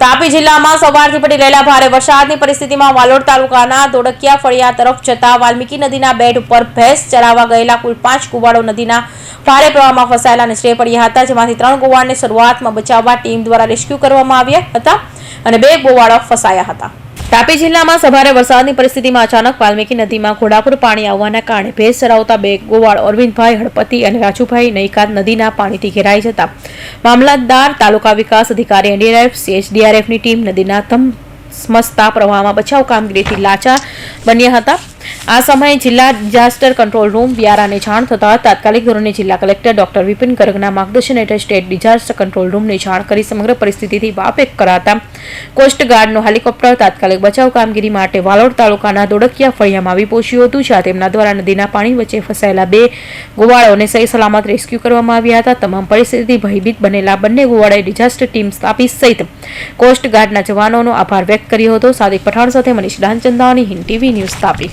તાપી જિલ્લામાં સવારથી પડી રહેલા ભારે વરસાદની પરિસ્થિતિમાં વાલોડ તાલુકાના દોડકિયા ફળિયા તરફ જતા વાલ્મીકી નદીના બેટ ઉપર ભેંસ ચરાવવા ગયેલા કુલ પાંચ કુવાડો નદીના ભારે પ્રવાહમાં ફસાયેલા નિષ્ઠે પડ્યા હતા. જેમાંથી ત્રણ ગોવાળને શરૂઆતમાં બચાવવા ટીમ દ્વારા રેસ્ક્યુ કરવામાં આવ્યા હતા અને બે ગોવાળો ફસાયા હતા. તાપી જિલ્લામાં સવારે વરસાદની પરિસ્થિતિમાં અચાનક વાલ્મીકી નદીમાં ઘોડાપુર પાણી આવવાના કારણે ભેંસ ચરાવતા બે ગોવાળ અરવિંદભાઈ, હળપતિ અને રાજુભાઈ નૈકાત નદીના પાણીથી ઘેરાઈ જતા. મામલતદાર, તાલુકા વિકાસ અધિકારી એનડીઆરએફ સીએચડીઆરએફની ટીમ નદીના તમ સમજતા પ્રવાહમાં બચાવ કામગીરીથી લાચાર બન્યા હતા. આ સમયે જિલ્લા ડિઝાસ્ટર કંટ્રોલ રૂમ વ્યારાને જાણ થતાં તાત્કાલિક ધોરણે જિલ્લા કલેક્ટર ડોક્ટર વિપિન ગર્ગના માર્ગદર્શન હેઠળ સ્ટેટ ડિઝાસ્ટર કંટ્રોલ રૂમને જાણ કરી સમગ્ર પરિસ્થિતિથી વાકેફ કરાતા. કોસ્ટગાર્ડનો હેલિકોપ્ટર, તાત્કાલિક બચાવ કામગીરી માટે વાલોડ તાલુકાના દોડકિયા ફળિયામાં આવી પહોંચ્યું હતું, જ્યાં તેમના દ્વારા નદીના પાણી વચ્ચે ફસાયેલા બે ગોવાળાઓને સહી સલામત રેસ્ક્યુ કરવામાં આવ્યા હતા. તમામ પરિસ્થિતિથી ભયભીત બનેલા બંને ગોવાળાએ ડિઝાસ્ટર ટીમ સ્થાપી સહિત કોસ્ટગાર્ડના જવાનોનો આભાર વ્યક્ત કર્યો હતો. સાદિક પઠાણ સાથે મનીષ દાનચંદાની હિન્દ ટીવી ન્યૂઝ તાપી.